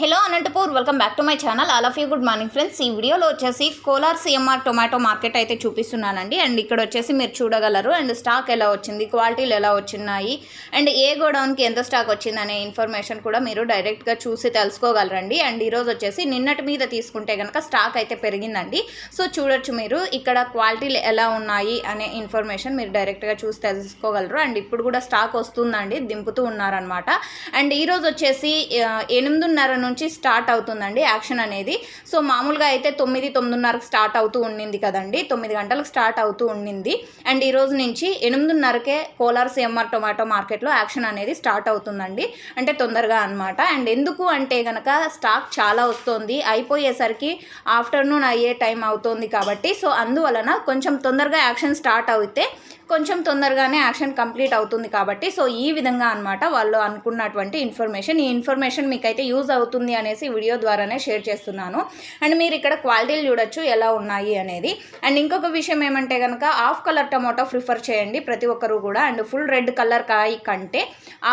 Hello Anantapur welcome back to my channel all of you good morning friends ఈ వీడియోలో వచ్చేసి Kolar CMR tomato market అయితే చూపిస్తున్నానండి. And ఇక్కడ వచ్చేసి మీరు చూడగలరు. అండ్ స్టాక్ ఎలా వచ్చింది క్వాలిటీలు ఎలా వచ్చినాయి అండ్ ఏ గోడౌన్కి ఎంత స్టాక్ వచ్చింది అనే ఇన్ఫర్మేషన్ కూడా మీరు డైరెక్ట్గా చూసి తెలుసుకోగలరండి. అండ్ ఈరోజు వచ్చేసి నిన్నటి మీద తీసుకుంటే కనుక స్టాక్ అయితే పెరిగిందండి. సో చూడొచ్చు మీరు ఇక్కడ క్వాలిటీలు ఎలా ఉన్నాయి అనే ఇన్ఫర్మేషన్ మీరు డైరెక్ట్గా చూసి తెలుసుకోగలరు. అండ్ ఇప్పుడు కూడా స్టాక్ వస్తుందండి దింపుతూ ఉన్నారనమాట అండ్ ఈరోజు వచ్చేసి ఆ, ఎనిమిదిన్నర నుంచి స్టార్ట్ అవుతుందండి యాక్షన్ అనేది. సో మామూలుగా అయితే తొమ్మిది తొమ్మిదిన్నరకు స్టార్ట్ అవుతూ ఉండింది కదండి. తొమ్మిది గంటలకు స్టార్ట్ అవుతూ ఉండింది. అండ్ ఈరోజు నుంచి ఎనిమిదిన్నరకే కోలార్ సిఎంఆర్ టొమాటో మార్కెట్లో యాక్షన్ అనేది స్టార్ట్ అవుతుందండి. అంటే తొందరగా అనమాట అండ్ ఎందుకు అంటే కనుక స్టాక్ చాలా వస్తుంది. అయిపోయేసరికి ఆఫ్టర్నూన్ అయ్యే టైం అవుతుంది కాబట్టి. సో అందువలన కొంచెం తొందరగా యాక్షన్ స్టార్ట్ అయితే కొంచెం తొందరగానే యాక్షన్ కంప్లీట్ అవుతుంది కాబట్టి. సో ఈ విధంగా అనమాట వాళ్ళు అనుకున్నటువంటి ఇన్ఫర్మేషన్. ఈ ఇన్ఫర్మేషన్ మీకైతే యూజ్ అవుతుంది అనేసి వీడియో ద్వారానే షేర్ చేస్తున్నాను. అండ్ మీరు ఇక్కడ క్వాలిటీలు చూడొచ్చు ఎలా ఉన్నాయి అనేది. అండ్ ఇంకొక విషయం ఏమంటే కనుక ఆఫ్ కలర్ టమోటా ప్రిఫర్ చేయండి ప్రతి ఒక్కరు కూడా. అండ్ ఫుల్ రెడ్ కలర్ కాయ కంటే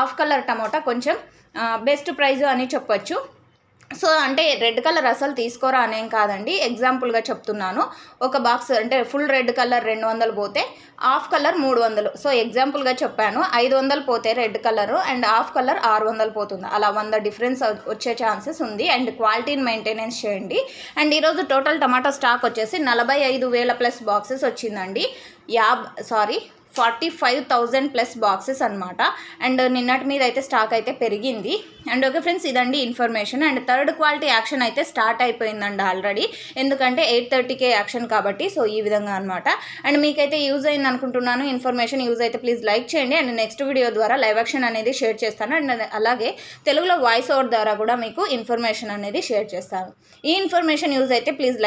ఆఫ్ కలర్ టమోటా కొంచెం బెస్ట్ ప్రైజ్ అని చెప్పొచ్చు. సో అంటే రెడ్ కలర్ అసలు తీసుకోరా అనేం కాదండి. ఎగ్జాంపుల్గా చెప్తున్నాను. ఒక బాక్స్ అంటే ఫుల్ రెడ్ కలర్ రెండు వందలు పోతే హాఫ్ కలర్ మూడు వందలు. సో ఎగ్జాంపుల్గా చెప్పాను. ఐదు వందలు పోతే red colour and half colour ఆరు వందలు పోతుంది. అలా వంద డిఫరెన్స్ వచ్చే ఛాన్సెస్ ఉంది. అండ్ క్వాలిటీని మెయింటెనెన్స్ చేయండి. అండ్ ఈరోజు టోటల్ టమాటో స్టాక్ వచ్చేసి నలభై ఐదు వేల ప్లస్ బాక్సెస్ వచ్చిందండి. యాబ్ sorry forty five thousand plus boxes అనమాట అండ్ నిన్నటి మీద అయితే స్టాక్ అయితే పెరిగింది. అండ్ ఓకే ఫ్రెండ్స్ ఇదండి information. And third quality auction అయితే స్టార్ట్ అయిపోయిందండి ఆల్రెడీ. ఎందుకంటే ఎయిట్ థర్టీకే యాక్షన్ కాబట్టి సో ఈ విధంగా అనమాట అండ్ మీకైతే యూజ్ అయింది అనుకుంటున్నాను. ఇన్ఫర్మేషన్ యూజ్ అయితే ప్లీజ్ లైక్ చేయండి. అండ్ నెక్స్ట్ వీడియో ద్వారా లైవ్ యాక్షన్ అనేది షేర్ చేస్తాను. అండ్ అలాగే తెలుగులో వాయిస్ ఓవర్ ద్వారా కూడా మీకు ఇన్ఫర్మేషన్ అనేది షేర్ చేస్తాను. ఈ ఇన్ఫర్మేషన్ యూజ్ అయితే ప్లీజ్ లైక్